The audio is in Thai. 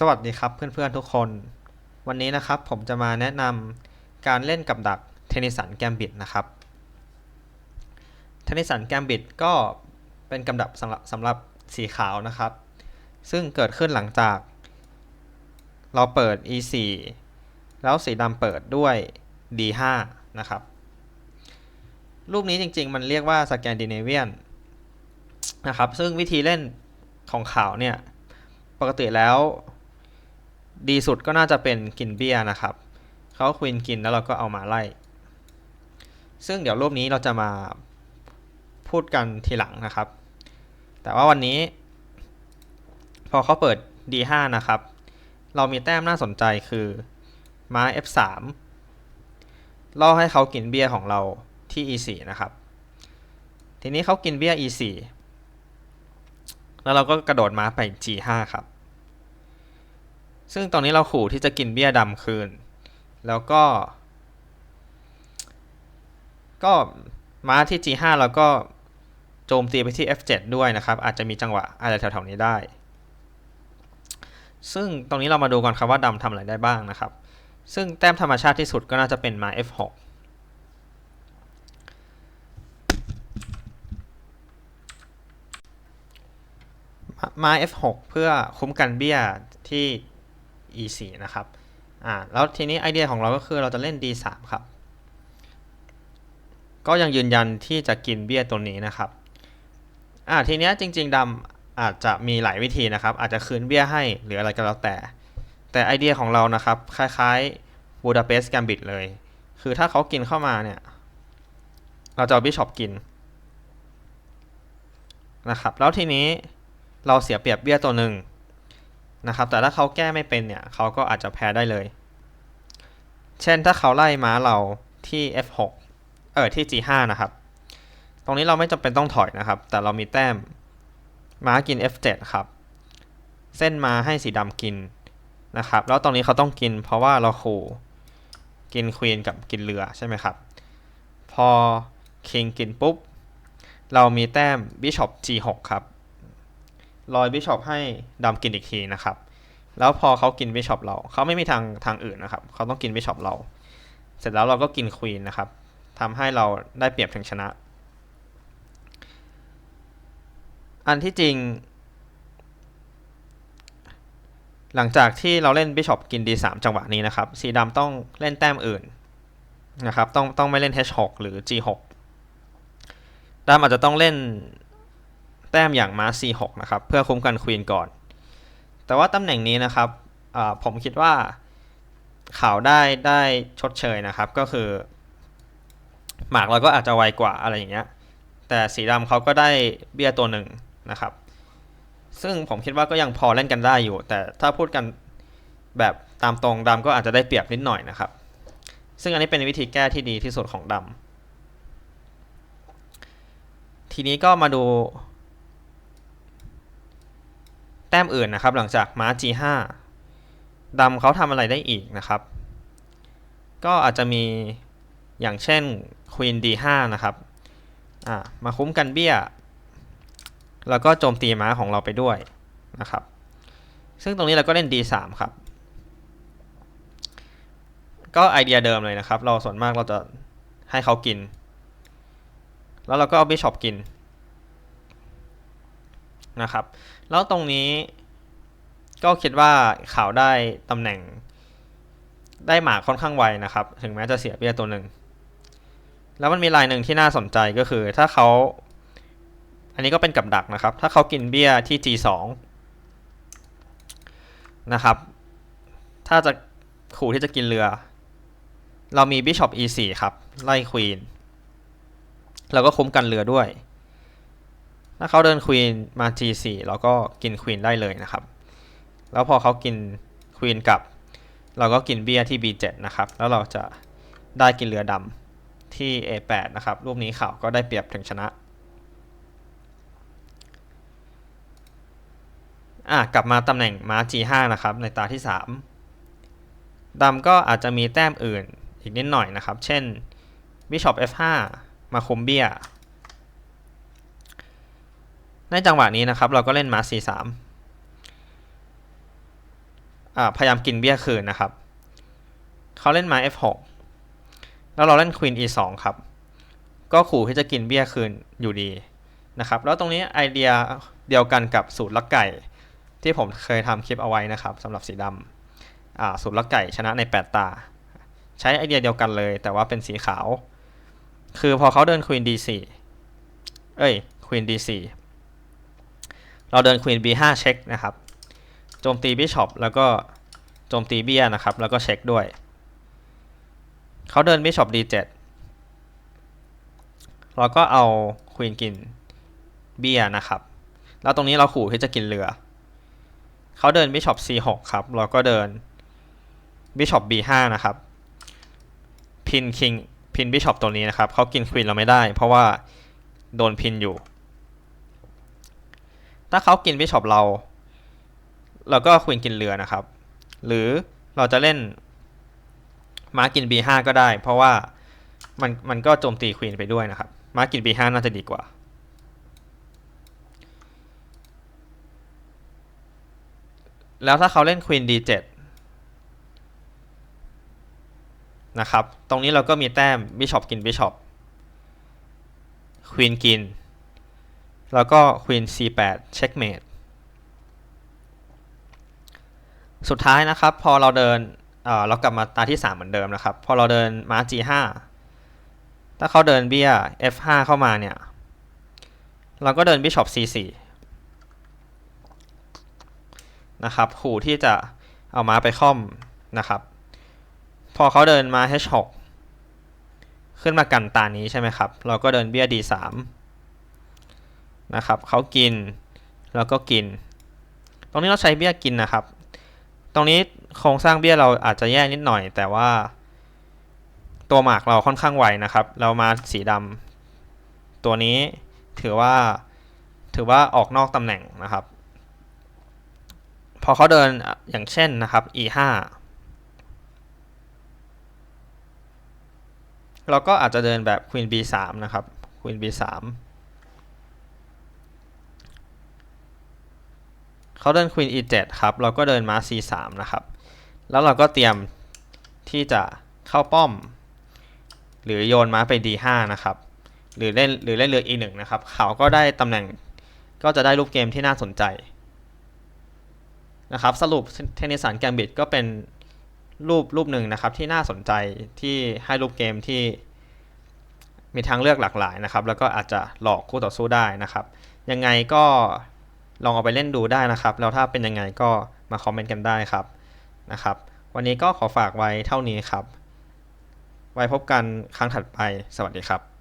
สวัสดีครับเพื่อนๆทุกคน วันนี้นะครับผมจะมาแนะนำการเล่นกับดักเทนนิสันแกมบิดนะครับเทนิสันแกมบิดก็เป็นกับดักสำหรับสำหรับสีขาวนะครับ ซึ่งเกิดขึ้นหลังจาก เราเปิด e4 แล้วสีดำเปิดด้วย d5 นะครับ รูปนี้จริงๆ มันเรียกว่าสแกนดิเนเวียนนะครับ ซึ่งวิธีเล่นของขาวเนี่ย ปกติแล้ว ดีสุดก็น่าจะเป็นกินเบียนะครับเขาควินกินแล้วเราก็เอามาไล่ ซึ่งเดี๋ยวรูปนี้เราจะมาพูดกันทีหลังนะครับ แต่ว่าวันนี้ พอเขาเปิด D5 นะครับ เรามีแต้มน่าสนใจคือม้า F3 ล่อให้เขากินเบียของเราที่ E4 นะครับ ทีนี้เขากินเบีย E4 แล้วเราก็กระโดดม้าไป G5 ครับ ซึ่งตอนนี้เราขู่ที่จะกินเบี้ยดำคืน แล้วก็ ก็ม้าที่ G5 แล้วก็โจมตีไปที่ F7 ด้วยนะครับ อาจจะมีจังหวะอะไรแถวๆนี้ได้ ซึ่งตรงนี้เรามาดูก่อนครับว่าดำทำอะไรได้บ้างนะครับ ซึ่งแต้มธรรมชาติที่สุดก็น่าจะเป็นม้า F6 ม้า F6 เพื่อคุ้มกันเบี้ยที่ E4 นะครับอ่าแล้วทีนี้ไอเดียของเราก็คือเราจะเล่น D3 ครับ ก็ยังยืนยันที่จะกินเบี้ยตัวนี้นะครับอ่าทีนี้จริง ๆดำอาจจะมีหลายวิธีนะครับ อาจจะคืนเบี้ยให้หรืออะไรก็แล้วแต่ แต่ไอเดียของเรานะครับ คล้ายๆบูดาเปสต์แกมบิดเลย คือถ้าเขากินเข้ามาเนี่ย เราจะเอาบิชอปกินนะครับ แล้วทีนี้เราเสียเปรียบเบี้ยตัวหนึ่ง นะครับ แต่ถ้าเขาแก้ไม่เป็นเนี่ยเขาก็อาจจะแพ้ได้เลย เช่นถ้าเขาไล่ม้าเราที่ F6 เออที่ G5 นะครับ ตรงนี้เราไม่จำเป็นต้องถอยนะครับ แต่เรามีแต้มม้ากิน F7 ครับ เส้นม้าให้สีดำกินนะครับ แล้วตรงนี้เขาต้องกิน เพราะว่าเราขู่กินควีนกับกินเรือใช่ไหมครับ พอคิงกินปุ๊บ เรามีแต้มบิชอป G6 ครับ ลอยบิชอปให้ดำกินอีกทีนะครับ แล้วพอเขากินบิชอปเราเขาไม่มีทางทางอื่นนะครับ เขาต้องกินบิชอปเรา เสร็จแล้วเราก็กินควีนนะครับทำให้เราได้เปรียบถึงชนะ อันที่จริง หลังจากที่เราเล่นบิชอปกิน D3 จังหวะนี้นะครับ สีดำต้องเล่นแต้มอื่นนะครับ ต้องต้องไม่เล่น H6 หรือ G6 ดำอาจจะต้องเล่น แต้มอย่างม้า C6 นะครับ เพื่อคุ้มกันควีนก่อน แต่ว่าตำแหน่งนี้นะครับผมคิดว่าขาวได้ได้ชดเชยนะครับ ก็คือ หมากเราก็อาจจะไวกว่าอะไรอย่างเงี้ย แต่สีดำเขาก็ได้เบี้ยตัวหนึ่งนะครับ ซึ่งผมคิดว่าก็ยังพอเล่นกันได้อยู่ แต่ถ้าพูดกันแบบตามตรงดำก็อาจจะได้เปรียบนิดหน่อยนะครับ ซึ่งอันนี้เป็นวิธีแก้ที่ดีที่สุดของดำทีนี้ก็มาดู ต้มอื่นนะครับ หลังจากม้า G5 ดำเขาทำอะไรได้อีกนะครับ ก็อาจจะมีอย่างเช่น Queen D5 นะครับมาคุ้มกันเบี้ย แล้วก็โจมตีม้าของเราไปด้วยนะครับ ซึ่งตรงนี้เราก็เล่น D3 ครับ ก็ไอเดียเดิมเลยนะครับ เราส่วนมากเราจะให้เขากิน แล้วเราก็เอาบิชอปกินนะครับ แล้วตรงนี้ก็คิดว่าข่าวได้ตำแหน่ง ได้หมาค่อนข้างไวนะครับ ถึงแม้จะเสียเบี้ยตัวหนึ่ง แล้วมันมีลายหนึ่งที่น่าสนใจก็คือ ถ้าเขา อันนี้ก็เป็นกับดักนะครับ ถ้าเขากินเบี้ยที่ G2 นะครับ ถ้าจะขู่ที่จะกินเรือ เรามีบิชอป E4 ครับ ไล่ควีนเราก็คุ้มกันเรือด้วย ถ้าเขาเดินควีนมา G4 เราก็กินควีนได้เลยนะครับ แล้วพอเขากินควีนกลับ เราก็กินเบี้ยที่ B7 นะครับ แล้วเราจะได้กินเรือดำที่ A8 นะครับ รูปนี้เขาก็ได้เปรียบถึงชนะอะกลับมาตำแหน่งม้า G5 นะครับ ในตาที่ 3ดำก็อาจจะมีแต้มอื่นอีกนิดหน่อยนะครับ เช่น Bishop F5 มาคุมเบี้ย ในจังหวะนี้นะครับ เราก็เล่นม้า C3 อ่าพยายามกินเบี้ยคืนนะครับ เขาเล่นม้า f6 แล้วเราเล่น queen e2 ครับ ก็ขู่ที่จะกินเบี้ยคืนอยู่ดีนะครับ แล้วตรงนี้ไอเดียเดียวกันกับสูตรลักไก่ ที่ผมเคยทำคลิปเอาไว้นะครับสำหรับสีดำสูตรลักไก่ชนะใน 8 ตา ใช้ไอเดียเดียวกันเลย แต่ว่าเป็นสีขาว คือพอเขาเดิน queen d4 เอ้ย queen d4 เราเดิน queen b5 เช็คนะครับโจมตีบิชอปแล้วก็โจมตีเบี้ยนะครับ แล้วก็เช็คด้วย เขาเดินบิชอป d7 เราก็เอาควีนกินเบี้ยนะครับ แล้วตรงนี้เราขู่ที่จะกินเรือ เขาเดินบิชอป c6 ครับ เราก็เดินบิชอป b5 นะครับ พินคิงพินบิชอปตัวนี้นะครับ เขากินควีนเราไม่ได้ เพราะว่าโดนพินอยู่ ถ้าเขากินบิชอปเรา เราก็ควีนกินเรือนะครับ หรือเราจะเล่นม้ากิน b5 ก็ได้ เพราะว่ามันมันก็โจมตีควีนไปด้วยนะครับม้ากิน b5 น่าจะดีกว่า แล้วถ้าเขาเล่นควีน d7 นะครับ ตรงนี้เราก็มีแต้มบิชอปกินบิชอปควีนกิน แล้วก็ควีน c8 เช็คเมดสุดท้ายนะครับ พอเราเดินเเรากลับมาตาที่ 3 เหมือนเดิมนะครับ พอเราเดินม้า g5 ถ้าเขาเดินเบี้ย f5 เข้ามาเนี่ย เราก็เดินบิชอป c4 นะครับขู่ที่จะเอาม้าไปค่อมนะครับ พอเขาเดินมา h6 ขึ้นมากันตานี้ใช่ไหมครับ เราก็เดินเบี้ย d3 นะครับเขากินแล้วก็กิน ตรงนี้เราใช้เบี้ยกินนะครับ ตรงนี้โครงสร้างเบี้ยเราอาจจะแย่นิดหน่อย แต่ว่า ตัวหมากเราค่อนข้างไวนะครับ เรามาสีดำตัวนี้ถือว่าถือว่าออกนอกตำแหน่งนะครับ พอเขาเดินอย่างเช่นนะครับ e5 เราก็อาจจะเดินแบบ queen b3 นะครับ queen b3 เขาเดิน queen e7 ครับ เราก็เดินม้า c3 นะครับ แล้วเราก็เตรียมที่จะเข้าป้อม หรือโยนม้าไป d5 นะครับ หรือเล่นหรือเล่นเรือ e1 นะครับ เขาก็ได้ตำแหน่งก็จะได้รูปเกมที่น่าสนใจนะครับ สรุปเทนนิสันแกมบิดก็เป็นรูปรูปหนึ่งนะครับที่น่าสนใจที่ให้รูปเกมที่มีทางเลือกหลากหลายนะครับ แล้วก็อาจจะหลอกคู่ต่อสู้ได้นะครับ ยังไงก็ ลองเอาไปเล่นดูได้นะครับ แล้วถ้าเป็นยังไงก็มาคอมเมนต์กันได้ครับนะครับ วันนี้ก็ขอฝากไว้เท่านี้ครับ ไว้พบกันครั้งถัดไป สวัสดีครับ